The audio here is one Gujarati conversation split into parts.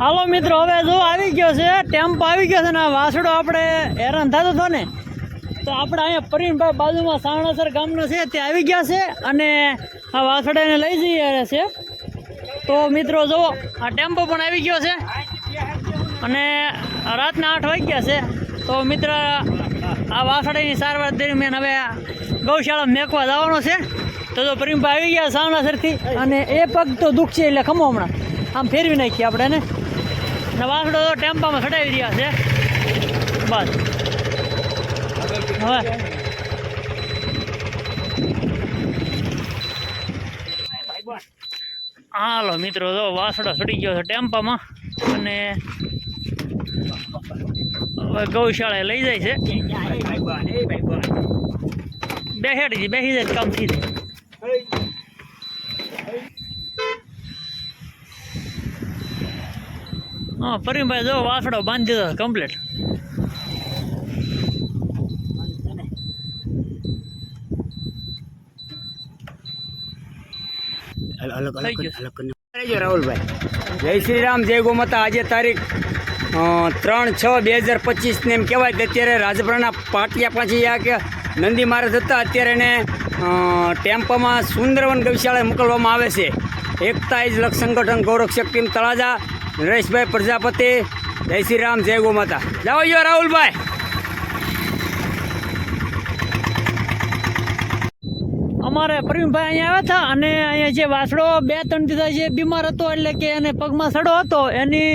હાલો મિત્રો, હવે જો આવી ગયો છે, ટેમ્પો આવી ગયો છે ને વાસડો આપણે હેરાન થતો હતો ને, તો આપણે અહીંયા પ્રવીણભાઈ બાજુમાં સાવણાસર ગામનો છે તે આવી ગયા છે અને આ વાસડાને લઈ જઈ છે. તો મિત્રો જુઓ આ ટેમ્પો પણ આવી ગયો છે અને રાતના આઠ વાગ્યા છે. તો મિત્ર, આ વાસડાની સારવાર દરમિયાન હવે ગૌશાળા મેકવા જવાનો છે. તો જો પ્રેમભાઈ આવી ગયા સાવણાસરથી અને એ પગ તો દુઃખ છે એટલે ખમો હમણાં. આમ ફેરવી નાખીએ આપણે ને? અને વાસડો તો ટેમ્પામાં ચડાવી રહ્યા છે. બસ. હવે. હાલો મિત્રો, જો વાસડો ચડી ગયો છે ટેમ્પામાં અને હવે ગૌશાળાએ લઈ જાય છે. બેસેડી બેસી જાય તો કામ થઈ જાય. હા પરિમભાઈ જો વાસડો બાંધી દીધો કમ્પ્લીટ રાહુલભાઈ. જય શ્રી રામ જય ગોમાતા. આજે તારીખ ત્રણ છ બે હજાર પચીસને એમ કહેવાય કે અત્યારે રાજપરાના પાટિયા પાછી આ કે નંદી મહારાજ હતા. અત્યારે એને ટેમ્પોમાં સુંદરવન ગૌશાળાએ મોકલવામાં આવે છે. એકતા ઇજ લક્ષ સંગઠન ગૌરક્ષક ટીમ તળાજા. નરેશભાઈ પ્રજાપતિ, જય શ્રી રામ, જય ગોમાતા જાઓ જો રાહુલભાઈ. અમારે પ્રવીણભાઈ અહીંયા આવ્યા હતા અને અહીંયા જે વાસડો બે ત્રણ દીધા જે બીમાર હતો એટલે કે એને પગમાં સડો હતો. એની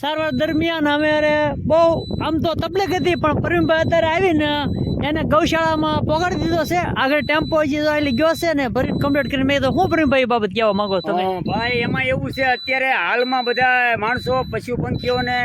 સારવાર દરમિયાન અમે બહુ, આમ તો તકલીફ હતી, પણ પ્રવીણભાઈ અત્યારે આવીને એને ગૌશાળામાં પોગાડી દીધો છે. આગળ ટેમ્પો એટલે ગયો છે ને ભરી કમ્પ્લીટ કરીને મેં તો હું પ્રવીણભાઈ બાબત કહેવા માંગો તમે? ભાઈ, એમાં એવું છે, અત્યારે હાલમાં બધા માણસો, પશુ પંખીઓને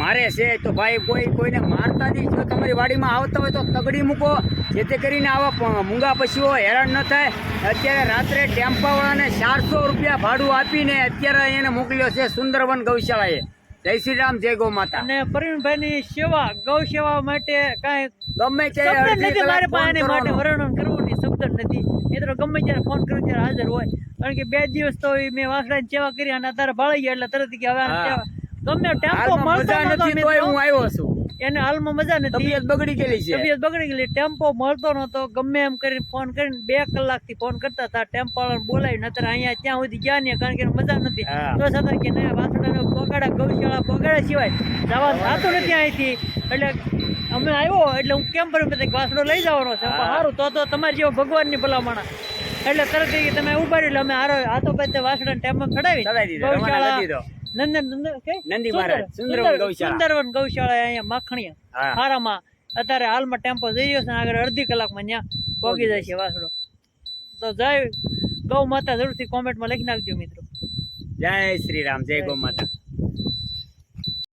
મારે છે, તો ભાઈ, કોઈ, કોઈને મારતા નહીં. જો તમારી વાડીમાં આવતા હોય તો તગડી મૂકો, જેથી કરીને આવા મૂંગા પશુઓ હેરાન ન થાય. અત્યારે રાત્રે ટેમ્પાવાળાને ચારસો રૂપિયા ભાડું આપીને અત્યારે એને મોકલ્યો છે સુંદરવન ગૌશાળાએ. જય શ્રી રામ જય ગો માતા. અને પ્રવીણભાઈની સેવા ગૌ સેવા માટે કાંઈ ગમે ત્યારે નથી મારે પાસે માટે વર્ણન કરવું નહીં શબ્દ નથી. મિત્રો ગમે ત્યારે ફોન કરું ત્યારે હાજર હોય. કારણ કે બે દિવસ તો મેં વાસડાની સેવા કરી અને અત્યારે ભાળી ગયા એટલે તરત કે હવે ગમે ટેમ્પો મળતો નથી તોય હું. આવ્યો છું. એને હાલમાં મજા નથી. તબિયત બગડી ગયેલી છે. તબિયત બગડી ગયેલી. ટેમ્પો મળતો નતો ગમે એમ કરીને ફોન કરીને બે કલાકથી ફોન કરતા હતા. ટેમ્પો વાળાને બોલાવી નતર અહીંયા ત્યાં સુધી ગયા નહીં કારણ કે મજા નથી. તો છતાં કે ના વાસડાને પોગાડા ગૌશાળા પોગાડા સિવાય જવા થતું નથી અહીંથી. એટલે અમે આવ્યો એટલે હું કેમ પર વાસડો લઈ જવાનો છે. સારું તો તો તમારી જેવો ભગવાનની ભલામણા. એટલે તરત તમે ઊભા રહ્યો એટલે અમે હારો હાથો પાસે વાસડા ટેમ્પો ચડાવી. ચડાવી નંદી મહારાજ, સુંદરવન ગૌશાળા. સુંદરવન ગૌશાળા અહીંયા માખણીયા. હારામાં અત્યારે હાલમાં ટેમ્પો જઈ રહ્યો છે આગળ અડધી કલાકમાં ત્યાં પહોંચી જાય છે વાસડો. તો જય ગૌ માતા જરૂરથી કોમેન્ટમાં લખી નાખજો મિત્રો. જય શ્રી રામ જય ગૌ માતા.